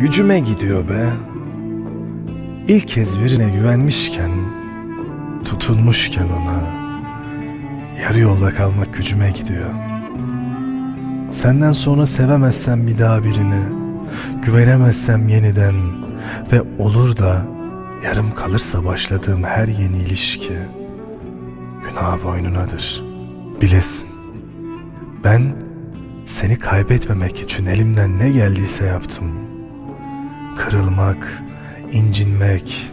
Gücüme gidiyor be. İlk kez birine güvenmişken, tutunmuşken ona, yarı yolda kalmak gücüme gidiyor. Senden sonra sevemezsem bir daha birini, güvenemezsem yeniden ve olur da yarım kalırsa başladığım her yeni ilişki günah boynunadır. Bilesin. Ben seni kaybetmemek için elimden ne geldiyse yaptım. Kırılmak, incinmek,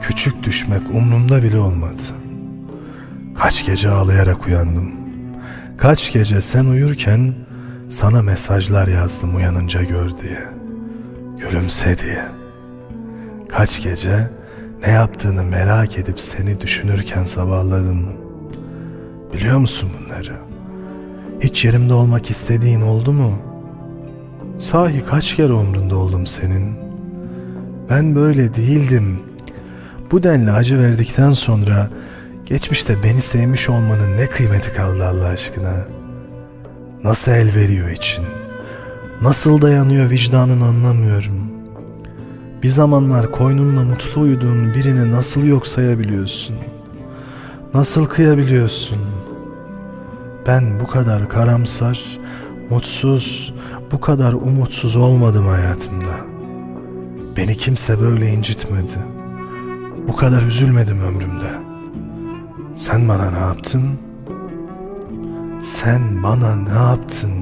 küçük düşmek umrumda bile olmadı. Kaç gece ağlayarak uyandım. Kaç gece sen uyurken sana mesajlar yazdım uyanınca gör diye. Gülümse diye. Kaç gece ne yaptığını merak edip seni düşünürken sabahladım. Biliyor musun bunları? Hiç yerimde olmak istediğin oldu mu? Sahi kaç kere umrunda oldum senin? Ben böyle değildim. Bu denli acı verdikten sonra geçmişte beni sevmiş olmanın ne kıymeti kaldı Allah aşkına? Nasıl el veriyor için? Nasıl dayanıyor vicdanın anlamıyorum. Bir zamanlar koynunla mutlu uyuduğun birini nasıl yok sayabiliyorsun? Nasıl kıyabiliyorsun? Ben bu kadar karamsar, mutsuz, bu kadar umutsuz olmadım hayatımda. Beni kimse böyle incitmedi. Bu kadar üzülmedim ömrümde. Sen bana ne yaptın? Sen bana ne yaptın?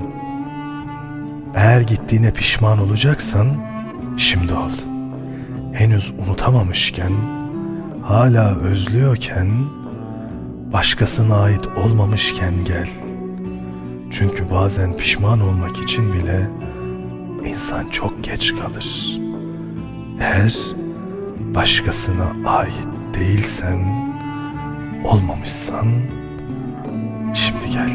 Eğer gittiğine pişman olacaksan şimdi ol. Henüz unutamamışken, hala özlüyorken, başkasına ait olmamışken gel. Çünkü bazen pişman olmak için bile insan çok geç kalır. Eğer başkasına ait değilsen, olmamışsan şimdi gel.